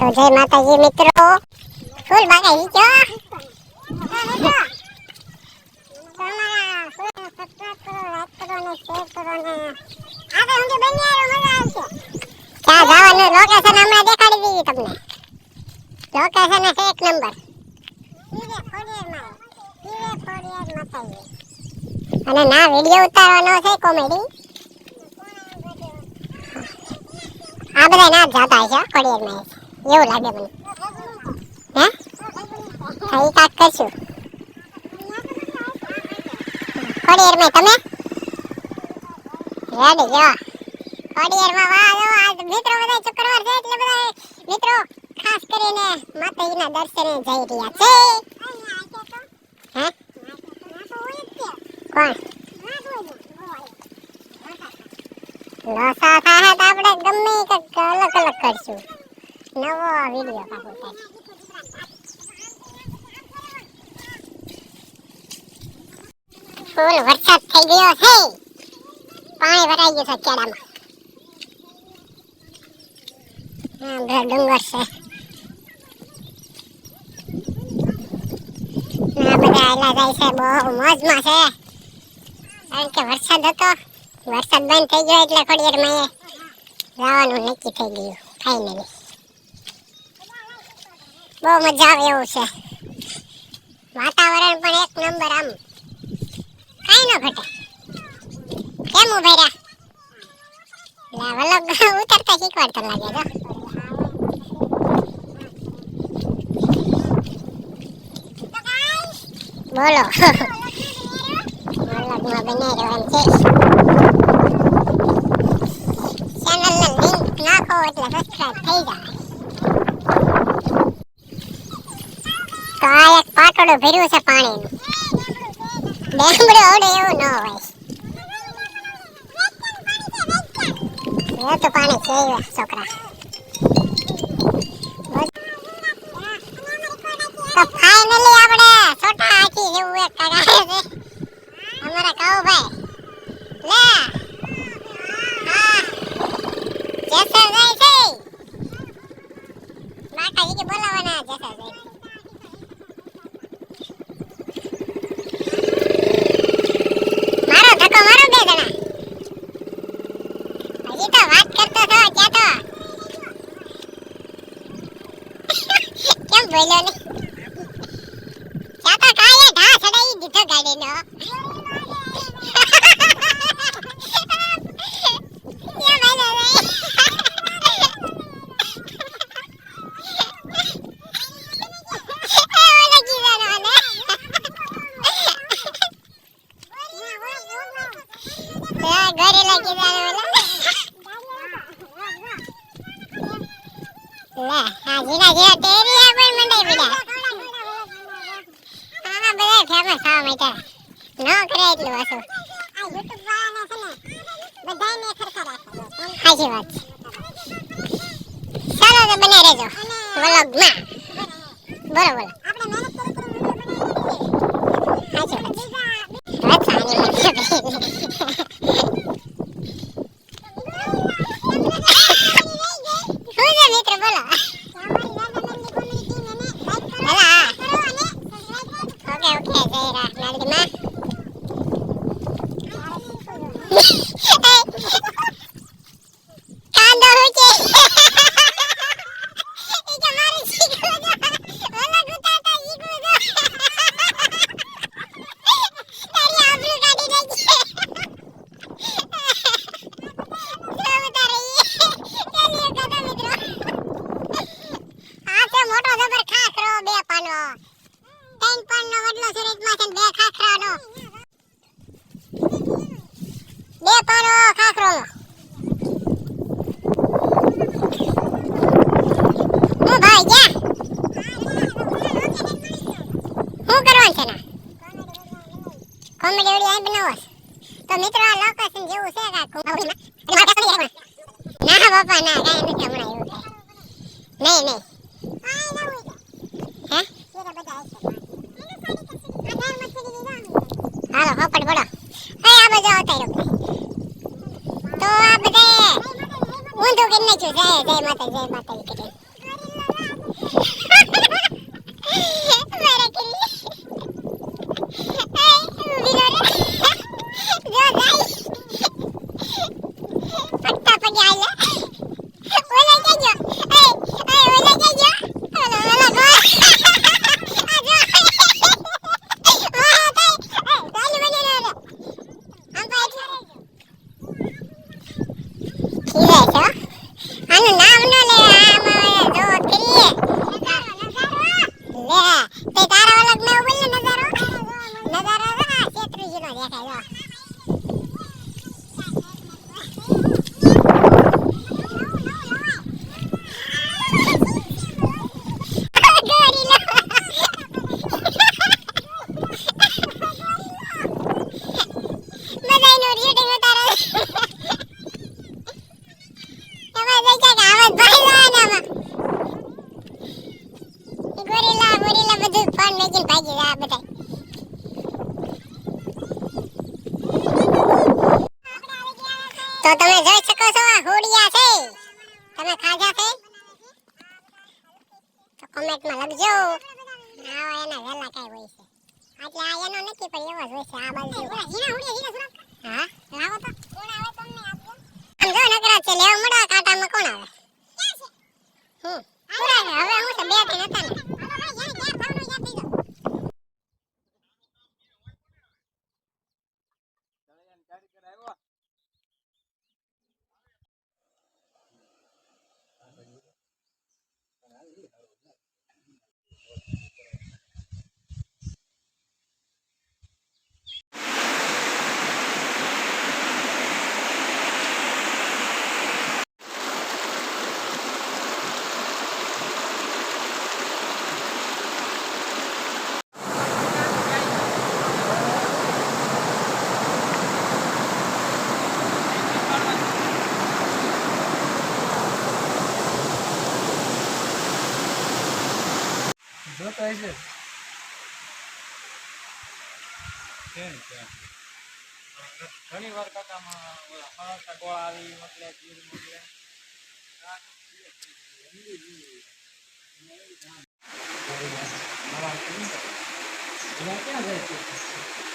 તો જય માતાજી મિત્રો. ફૂલ બાગે હી જો. લોકેશન હમણાં દેખાડી દીધી તમને લોકેશન છે? એક નંબર. અને ના વીડિયો ઉતારવાનો છે, કોમેડી? આ બધા ના જાતા છે કોડિયર ખોડિયારમાં એવું લાગે મને. હે? ઈ કાક કરશું. ખોડિયારમાં તમે? રેડી જો. ખોડિયારમાં વાહ, જો આજ મિત્રો બધા શુક્રવાર છે, એટલે બધા મિત્રો, ખાસ કરીને માતાજીના દર્શને જઈ રહ્યા છે. હે? કોણ? લોસા થાય તો આપણે ગમે કંઈક અલગ અલગ કરશું. નવો વીડિયો. પાછો થાય ફૂલ વરસાદ થઈ ગયો છે. પાણી ભરાઈ ગયું છે કેડામાં હા ડુંગર છે. આ બધા આયલા બહુ મોજમાં છે. કારણ કે વરસાદ હતો. વરસાદ બંધ થઈ ગયો એટલે ખોડિયારમાં માં જવાનું નક્કી થઈ ગયું ફાઇનલી બહુ મજા આવે એવું છે. વાતાવરણ પણ એક નંબર આમ. કાંઈ ન ઘટે. કેમ ઉભે રહ્યા? લે વલગ ઉતરતા શીખવાડતા લાગે તો બોલો. વલગમાં બનાવી રહ્યો એમ છે ચેનલને લિંક નાખો એટલે સબસ્ક્રાઇબ થઈ જાય તો આ એક ભર્યું છે પાણીનું. ડેમડું આવડે એવું ન હોય. તો પાણી છે છોકરા. તો આપણે છોટા હાથી જેવું એક કગાડે છે. અમારા કાઉભાઈ લે હા જેસર જાય છે માતાજી કે બોલાવાના જેસર જાય મારો ધક્કો મારો બે જણા હજી તો વાત કરતો હતો ક્યાં તો કેમ બોલ્યો ને ક્યાં તો કાંઈ ઢા ચડાઈ દીધો ગાડીનો ક્યાં બોલ્યો રે? એ ઓલો કીધાનો ને. હા, ઘરે લાગી જાય ઓલા. લે, આ જીરા જીરા માંડ્યા. ન કરે એટલું પાછું. સાચી વાત છે. ચાલો તો બને રહેજો વ્લોગમાં. બોલો બોલો સાચી વાત છે. વાત સારી વાત છે. શું છે મિત્ર બોલો હેલા ઓકે ઓકે જય રાખ નારદીમાં કાંદો હું છે એ કે મારું શીખવું જો ઓલા ગુતાતા શીખવું જો તારી આબરૂ કાઢી નાખી જો ઉતારે ઈ. ચાલીએ કદા મિત્રો આ છે મોટો જબર ખાખરો બે પાનો ત્રણ પાનનો વડલો સુરજમાં છે ને બે ખાખરાનો બે પાનો ખાખરો હું ભાઈ ગયા શું કરવાનું છે ના કોમેડી વિડિયો અહીં બનાવો છે? તો મિત્રો જેવું છે કોમેડીમાં. ના બાપા, ના, કાંઈ નથી. નહીં નહીં. હે? હાલો હોપટ આવતા રહ્યો તો આ બધે ઊંધું કરી નાખ્યું. જય માતા જય માતા કરીને શૂટિંગ ઉતારે એમાં દેખાય કે આવાજ ભાઈ જવાનામાં ગોરીલા ગોરીલા બધું ફોન મેકીને ભાગી જાય આ બધા તો તમે જોઈ શકો છો આ હોડિયા છે. તમે ખાધા છે? તો કોમેન્ટમાં લખજો. આવા એના વેલા કાંઈ હોય છે. એટલે આ એનો નથી પણ એવો જ હોય છે આ બાજુ. હા? લાવો તો. આમ જો નકરા છે લેવા મળો કાટામાં કોણ આવે? હમ. હવે હું તો બે હતા ને. જોતો હશે ઘણી વાર કાકામાં ગોળા આવી મતલબ જીર મોકલે ક્યાં જાય છે?